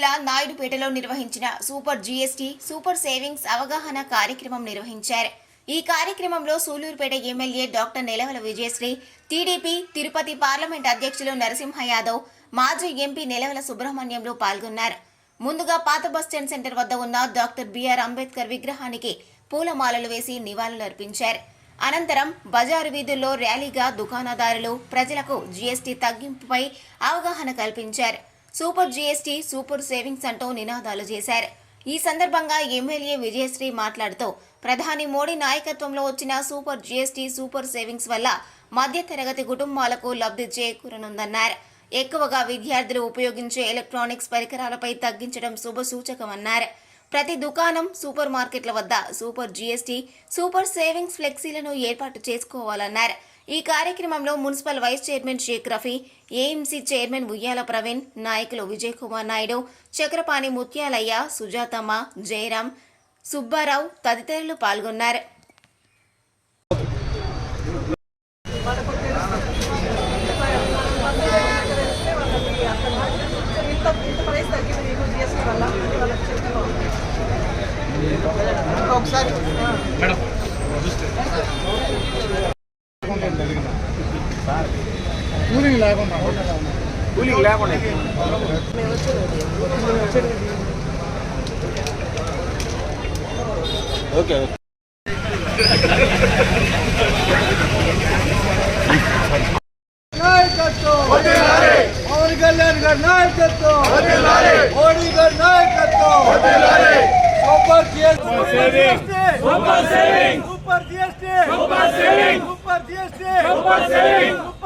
జిల్లా నాయుడుపేటలో నిర్వహించిన super GST super savings అవగాహన కార్యక్రమం నిర్వహించారు. ఈ కార్యక్రమంలో Sullurpeta MLA doctor Nelavala Vijayasree TDP Tirupati parliament అధ్యక్షులు నరసింహ యాదవ్ మాజీ ఎంపీ నెలవల సుబ్రహ్మణ్యంలో పాల్గొన్నారు. ముందుగా పాత బస్టాండ్ సెంటర్ వద్ద ఉన్న డాక్టర్ బిఆర్ అంబేద్కర్ విగ్రహానికి పూలమాలలు వేసి నివాళులర్పించారు. అనంతరం బజారు వీధుల్లో ర్యాలీగా దుకాణదారులు ప్రజలకు జీఎస్టీ తగ్గింపుపై అవగాహన కల్పించారు. సూపర్ జీఎస్టీ సూపర్ సేవింగ్స్ అంటూ నినాదాలు చేశారు. ఈ సందర్భంగా ఎమ్మెల్యే విజయశ్రీ మాట్లాడుతూ ప్రధాని మోడీ నాయకత్వంలో వచ్చిన సూపర్ జీఎస్టీ సూపర్ సేవింగ్స్ వల్ల మధ్యతరగతి కుటుంబాలకు లబ్ధి చేకూరనుందన్నారు. ఎక్కువగా విద్యార్థులు ఉపయోగించే ఎలక్ట్రానిక్స్ పరికరాలపై తగ్గించడం శుభసూచకమన్నారు. ప్రతి దుకాణం సూపర్ మార్కెట్ల వద్ద సూపర్ జీఎస్టీ సూపర్ సేవింగ్స్ ఫ్లెక్సీలను ఏర్పాటు చేసుకోవాలన్నారు. ఈ కార్యక్రమంలో municipal vice chairman Shaik Rafi AMC chairman Uyyala Praveen నాయకులు విజయ్ కుమార్ నాయుడు చక్రపాణి ముత్యాలయ్య సుజాతమ్మ జయరాం సుబ్బారావు తదితరులు పాల్గొన్నారు. మనకు ఇంత ఇంత ప్రైస్ తగ్గింది మీకు జిఎస్టీ వల్ల అని వాళ్ళకి చెప్పుకోవాలి ఒకసారి కూలింగ్ లేకుండా కూలింగ్ లేకుండా ఓకే నాయకత్వం. పవన్ కళ్యాణ్ గారి నాయకత్వం. మోడీ గారి నాయకత్వం. Super GST. Super saving. Super GST. Super saving.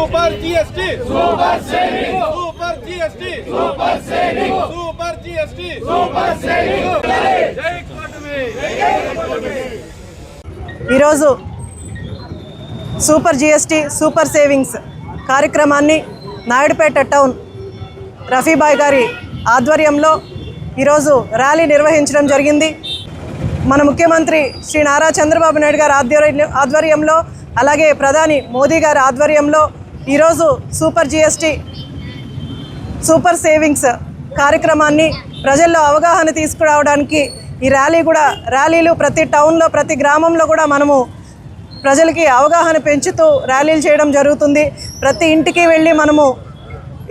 Super GST. Super saving super GST. Super saving super GST. Super saving జై కూటమి. ఈరోజు సూపర్ జిఎస్టీ సూపర్ సేవింగ్స్ కార్యక్రమాన్ని నాయుడుపేట టౌన్ రఫీబాయ్ గారి ఆధ్వర్యంలో ఈరోజు ర్యాలీ నిర్వహించడం జరిగింది. మన ముఖ్యమంత్రి శ్రీ నారా చంద్రబాబు నాయుడు గారి ఆధ్వర్యం ఆధ్వర్యంలో అలాగే ప్రధాని మోదీ గారి ఆధ్వర్యంలో ఈరోజు సూపర్ జిఎస్టీ సూపర్ సేవింగ్స్ కార్యక్రమాన్ని ప్రజల్లో అవగాహన తీసుకురావడానికి ఈ ర్యాలీ కూడా ర్యాలీలు ప్రతి టౌన్లో ప్రతి గ్రామంలో కూడా మనము ప్రజలకి అవగాహన పెంచుతూ ర్యాలీలు చేయడం జరుగుతుంది. ప్రతి ఇంటికి వెళ్ళి మనము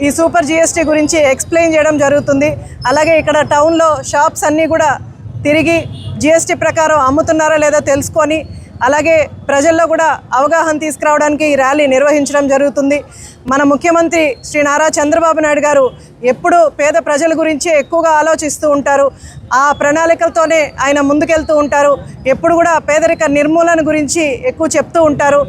ఈ సూపర్ జిఎస్టీ గురించి ఎక్స్ప్లెయిన్ చేయడం జరుగుతుంది. అలాగే ఇక్కడ టౌన్లో షాప్స్ అన్నీ కూడా తిరిగి జిఎస్టీ ప్రకారం అమ్ముతున్నారా లేదా తెలుసుకొని అలాగే ప్రజల్లో కూడా అవగాహన తీసుకురావడానికి ఈ ర్యాలీ నిర్వహించడం జరుగుతుంది. మన ముఖ్యమంత్రి శ్రీ నారా చంద్రబాబు నాయుడు గారు ఎప్పుడూ పేద ప్రజల గురించి ఎక్కువగా ఆలోచిస్తూ ఉంటారు. ఆ ప్రణాళికలతోనే ఆయన ముందుకెళ్తూ ఉంటారు. ఎప్పుడు కూడా పేదరిక నిర్మూలన గురించి ఎక్కువ చెప్తూ ఉంటారు.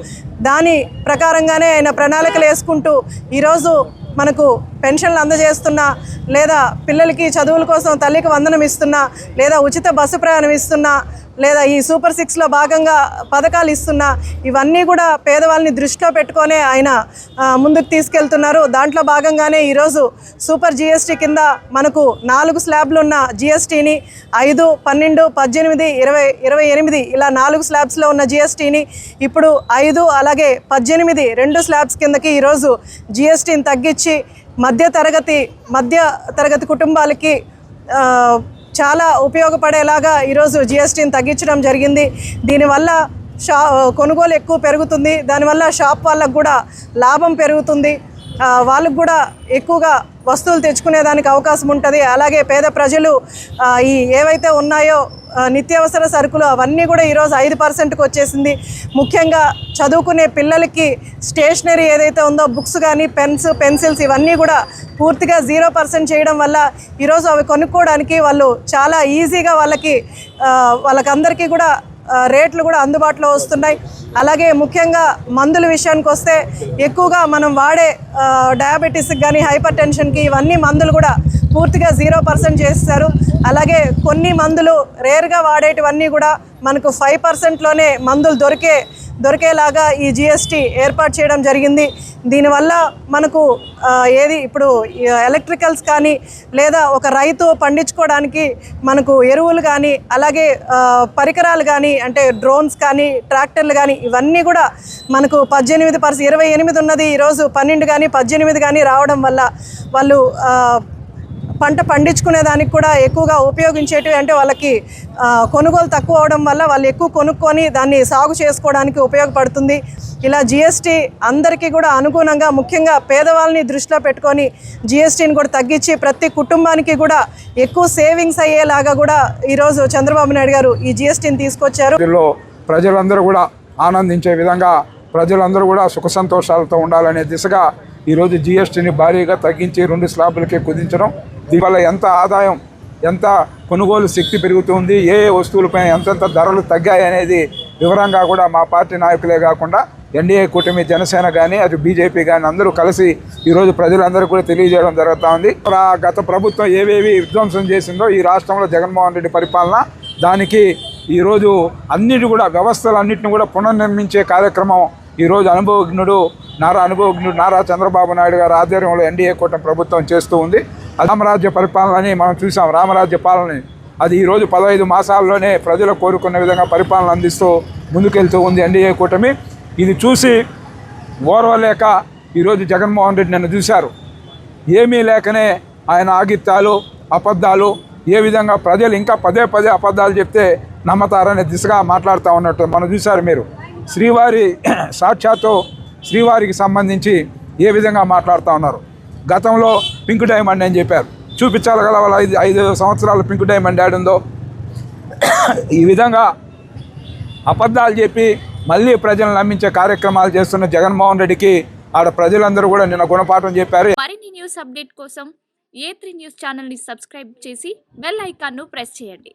దాని ప్రకారంగానే ఆయన ప్రణాళికలు వేసుకుంటూ ఈరోజు మనకు పెన్షన్లు అందజేస్తున్నా లేదా పిల్లలకి చదువుల కోసం తల్లికి వందనం ఇస్తున్నా లేదా ఉచిత బస్సు ప్రయాణం ఇస్తున్నా లేదా ఈ సూపర్ సిక్స్లో భాగంగా పథకాలు ఇస్తున్నా ఇవన్నీ కూడా పేదవాళ్ళని దృష్టిలో పెట్టుకొనే ఆయన ముందుకు తీసుకెళ్తున్నారు. దాంట్లో భాగంగానే ఈరోజు సూపర్ జిఎస్టీ కింద మనకు నాలుగు స్లాబ్లు ఉన్న జిఎస్టీని ఐదు పన్నెండు పద్దెనిమిది ఇరవై ఇరవై ఎనిమిది ఇలా నాలుగు స్లాబ్స్లో ఉన్న జిఎస్టీని ఇప్పుడు ఐదు అలాగే పద్దెనిమిది రెండు స్లాబ్స్ కిందకి ఈరోజు జిఎస్టీని తగ్గించి మధ్య తరగతి మధ్య తరగతి కుటుంబాలకి చాలా ఉపయోగపడేలాగా ఈరోజు జిఎస్టీని తగ్గించడం జరిగింది. దీనివల్ల షా కొనుగోలు ఎక్కువ పెరుగుతుంది. దానివల్ల షాప్ వాళ్ళకు కూడా లాభం పెరుగుతుంది. వాళ్ళకు కూడా ఎక్కువగా వస్తువులు తెచ్చుకునేదానికి అవకాశం ఉంటుంది. అలాగే పేద ప్రజలు ఈ ఏవైతే ఉన్నాయో నిత్యావసర సరుకులు అవన్నీ కూడా ఈరోజు ఐదు పర్సెంట్కి వచ్చేసింది. ముఖ్యంగా చదువుకునే పిల్లలకి స్టేషనరీ ఏదైతే ఉందో బుక్స్ కానీ పెన్స్ పెన్సిల్స్ ఇవన్నీ కూడా పూర్తిగా జీరో పర్సెంట్ చేయడం వల్ల ఈరోజు అవి కొనుక్కోవడానికి వాళ్ళు చాలా ఈజీగా వాళ్ళకి వాళ్ళకందరికీ కూడా రేట్లు కూడా అందుబాటులో వస్తున్నాయి. అలాగే ముఖ్యంగా మందుల విషయానికి వస్తే ఎక్కువగా మనం వాడే డయాబెటీస్కి కానీ హైపర్ టెన్షన్కి ఇవన్నీ మందులు కూడా పూర్తిగా జీరో పర్సెంట్ చేస్తారు అలాగే కొన్ని మందులు రేర్గా వాడేటివన్నీ కూడా మనకు ఫైవ్ పర్సెంట్లోనే మందులు దొరికే దొరికేలాగా ఈ జిఎస్టీ ఏర్పాటు చేయడం జరిగింది. దీనివల్ల మనకు ఏది ఇప్పుడు ఎలక్ట్రికల్స్ కానీ లేదా ఒక రైతు పండించుకోవడానికి మనకు ఎరువులు కానీ అలాగే పరికరాలు కానీ అంటే డ్రోన్స్ కానీ ట్రాక్టర్లు కానీ ఇవన్నీ కూడా మనకు పద్దెనిమిది పర్సెంట్ ఇరవై ఎనిమిది ఉన్నది ఈరోజు పన్నెండు కానీ పద్దెనిమిది కానీ రావడం వల్ల వాళ్ళు పంట పండించుకునే దానికి కూడా ఎక్కువగా ఉపయోగించేటివి అంటే వాళ్ళకి కొనుగోలు తక్కువ అవడం వల్ల వాళ్ళు ఎక్కువ కొనుక్కొని దాన్ని సాగు చేసుకోవడానికి ఉపయోగపడుతుంది. ఇలా జిఎస్టీ అందరికీ కూడా అనుగుణంగా ముఖ్యంగా పేదవాళ్ళని దృష్టిలో పెట్టుకొని జిఎస్టీని కూడా తగ్గించి ప్రతి కుటుంబానికి కూడా ఎక్కువ సేవింగ్స్ అయ్యేలాగా కూడా ఈరోజు చంద్రబాబు నాయుడు గారు ఈ జిఎస్టీని తీసుకొచ్చారు. ప్రజలందరూ కూడా ఆనందించే విధంగా ప్రజలందరూ కూడా సుఖ సంతోషాలతో ఉండాలనే దిశగా ఈరోజు జిఎస్టీని భారీగా తగ్గించి రెండు స్లాబులకే కుదించడం దీనివల్ల ఎంత ఆదాయం ఎంత కొనుగోలు శక్తి పెరుగుతుంది ఏ వస్తువులపై ఎంతెంత ధరలు తగ్గాయి అనేది వివరంగా కూడా మా పార్టీ నాయకులే కాకుండా ఎన్డీఏ కూటమి జనసేన కానీ అటు బీజేపీ కానీ అందరూ కలిసి ఈరోజు ప్రజలందరూ కూడా తెలియజేయడం జరుగుతూ ఉంది ప్ర- గత ప్రభుత్వం ఏవేవి విధ్వంసం చేసిందో ఈ రాష్ట్రంలో జగన్మోహన్ రెడ్డి పరిపాలన దానికి ఈరోజు అన్నిటి కూడా వ్యవస్థలన్నింటిని కూడా పునర్నిర్మించే కార్యక్రమం ఈరోజు అనుభవజ్ఞుడు నారా అనుభవజ్ఞుడు నారా చంద్రబాబు నాయుడు గారి ఆధ్వర్యంలో ఎన్డీఏ కూటమి ప్రభుత్వం చేస్తూ ఉంది. రామరాజ్య పరిపాలనని మనం చూసాం రామరాజ్య పాలనని. అది ఈరోజు పదహైదు మాసాల్లోనే ప్రజలు కోరుకున్న విధంగా పరిపాలన అందిస్తూ ముందుకెళ్తూ ఉంది ఎన్డీఏ కూటమి. ఇది చూసి ఓర్వలేక ఈరోజు జగన్మోహన్ రెడ్డి నన్ను చూశారు. ఏమీ లేకనే ఆయన ఆగిత్యాలు అబద్ధాలు ఏ విధంగా ప్రజలు ఇంకా పదే పదే అబద్ధాలు చెప్తే నమ్మతారనే దిశగా మాట్లాడుతూ ఉన్నట్టు మనం చూశారు మీరు. శ్రీవారి సాక్షాత్తు శ్రీవారికి సంబంధించి ఏ విధంగా మాట్లాడుతూ ఉన్నారు? గతంలో పింక్ డైమండ్ అని చెప్పారు. చూపించాలి వాళ్ళ ఐదు ఐదు సంవత్సరాలు పింక్ డైమండ్ యాడ్ ఉందో? ఈ విధంగా అబద్ధాలు చెప్పి మళ్ళీ ప్రజలను నమ్మించే కార్యక్రమాలు చేస్తున్న జగన్మోహన్ రెడ్డికి ఆడ ప్రజలందరూ కూడా నిన్న గుణపాఠం చెప్పారు. మరిన్ని న్యూస్ అప్డేట్ కోసం ఏ త్రీ న్యూస్ ఛానల్ని సబ్స్క్రైబ్ చేసి బెల్ ఐకాన్ను ప్రెస్ చేయండి.